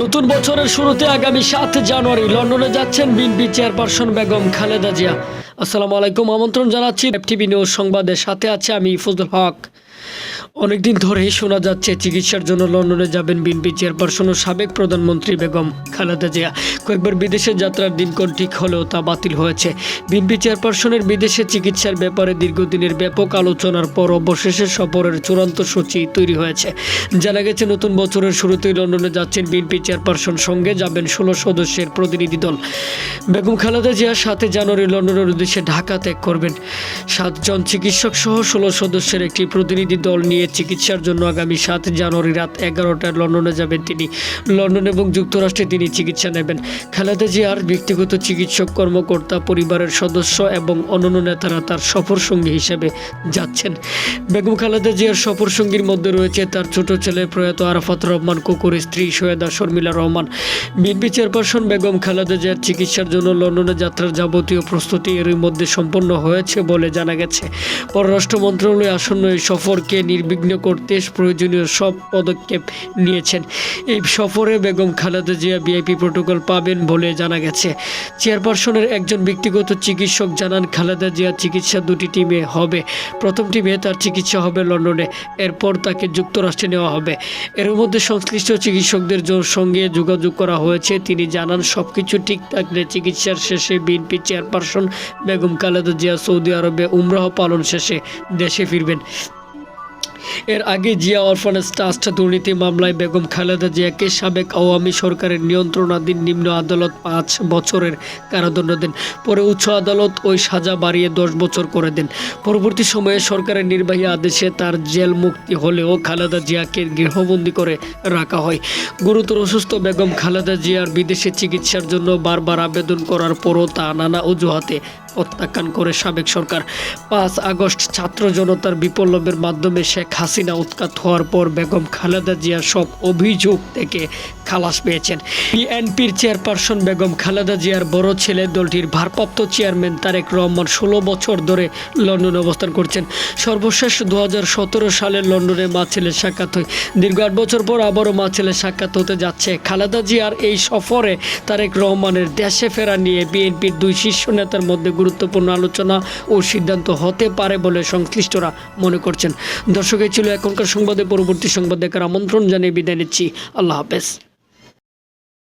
নতুন বছরের শুরুতে আগামী সাত জানুয়ারি লন্ডনে যাচ্ছেন বিএনপি চেয়ারপারসন বেগম খালেদা জিয়া। আসসালামু আলাইকুম, আমন্ত্রণ জানাচ্ছি। টিভি নিউজ সংবাদের সাথে আছে আমি ফজল হক। অনেকদিন ধরেই শোনা যাচ্ছে, চিকিৎসার জন্য লন্ডনে যাবেন বিএনপি চেয়ারপারসন ও সাবেক প্রধানমন্ত্রী বেগম খালেদা জিয়া। কয়েকবার বিদেশে যাত্রার দিনক্ষণ ঠিক হলেও তা বাতিল হয়েছে। বিএনপি চেয়ারপারসনের বিদেশে চিকিৎসার ব্যাপারে দীর্ঘদিনের ব্যাপক আলোচনার পর অবশেষে সফরের চূড়ান্ত সূচি তৈরি হয়েছে। জানা গেছে, নতুন বছরের শুরুতেই লন্ডনে যাচ্ছেন বিএনপি চেয়ারপারসন, সঙ্গে যাবেন ষোলো সদস্যের প্রতিনিধি দল। বেগম খালেদা জিয়া সাথে জানুয়ারি লন্ডনের উদ্দেশ্যে ঢাকা ত্যাগ করবেন। সাতজন চিকিৎসক সহ ষোলো সদস্যের একটি প্রতিনিধি দল নিয়ে চিকিৎসার জন্য আগামী সাত জানুয়ারি রাত এগারোটায় লন্ডনে যাবেন তিনি। লন্ডন এবং যুক্তরাষ্ট্রে তিনি চিকিৎসা নেবেন। খালেদা জিয়ার ব্যক্তিগত চিকিৎসক কর্মকর্তা, পরিবারের সদস্য এবং অন্যান্য নেতারা তার সফর সঙ্গী হিসেবে যাচ্ছেন। বেগম খালেদা জিয়ার সফর সঙ্গীর মধ্যে রয়েছে তার ছোট ছেলে প্রয়াত আরাফাত রহমান, কুকুর স্ত্রী সৈয়দা শর্মিলা রহমান। বিএনপি চেয়ারপারসন বেগম খালেদা জিয়ার চিকিৎসার জন্য লন্ডনে যাত্রার যাবতীয় প্রস্তুতি এরই মধ্যে সম্পন্ন হয়েছে বলে জানা গেছে। পররাষ্ট্র মন্ত্রণালয় আসন্ন এই সফরকে নির্বিঘ্ন করতে প্রয়োজনীয় সব পদক্ষেপ নিয়েছেন। এই সফরে বেগম খালেদা জিয়া ভিআইপি প্রোটোকল পাবেন বলে জানা গেছে। চেয়ারপারসনের একজন ব্যক্তিগত চিকিৎসক জানান, খালেদা জিয়ার চিকিৎসা দুটি টিমে হবে। প্রথম টিমে তার চিকিৎসা হবে লন্ডনে, এরপর তাকে যুক্তরাষ্ট্রে নেওয়া হবে। এর মধ্যে সংশ্লিষ্ট চিকিৎসকদের সঙ্গে যোগাযোগ করা হয়েছে। তিনি জানান সব কিছু ঠিক থাকলে চিকিৎসার শেষে BNP chairperson Begum Khaleda Zia Saudi আরবে উমরাহ পালন শেষে দেশে ফিরবেন। এর আগে জিয়া অরফানেজ ট্রাস্ট দুর্নীতি মামলায় বেগম খালেদা জিয়াকে সাবেক আওয়ামী সরকারের নিয়ন্ত্রণাধীন নিম্ন আদালত পাঁচ বছরের কারাদণ্ড দেন। পরে উচ্চ আদালত ওই সাজা বাড়িয়ে দশ বছর করে দেন। পরবর্তী সময়ে সরকারের নির্বাহী আদেশে তার জেল মুক্তি হলেও খালেদা জিয়াকে গৃহবন্দী করে রাখা হয়। গুরুতর অসুস্থ বেগম খালেদা জিয়ার বিদেশে চিকিৎসার জন্য বারবার আবেদন করার পরও তা নানা অজুহাতে প্রত্যাখ্যান করে সাবেক সরকার। পাঁচ আগস্ট ছাত্র জনতার বিপ্লবের মাধ্যমে শেখ হাসিনা উৎখাত হওয়ার পর বেগম খালেদা জিয়া সব অভিযোগ থেকে খালাস পেয়েছেন। বিএনপির চেয়ারপারসন বেগম খালেদা জিয়ার বড় ছেলে দলটির ভারপ্রাপ্ত চেয়ারম্যান তারেক রহমান ষোলো বছর ধরে লন্ডনে অবস্থান করছেন। সর্বশেষ দু হাজার সতেরো সালে লন্ডনে মা ছেলের সাক্ষাৎ হয়। দীর্ঘ আট বছর পর আবারও মা ছেলের সাক্ষাৎ হতে যাচ্ছে। খালেদা জিয়ার এই সফরে তারেক রহমানের দেশে ফেরা নিয়ে বিএনপির দুই শীর্ষ নেতার মধ্যে গুরুত্বপূর্ণ আলোচনা ও সিদ্ধান্ত হতে পারে বলে সংশ্লিষ্টরা মনে করছেন। দর্শক ছিল এখনকার সংবাদে। পরবর্তী সংবাদ দেখার আমন্ত্রণ জানিয়ে বিদায় নিচ্ছি। আল্লাহ হাফেজ।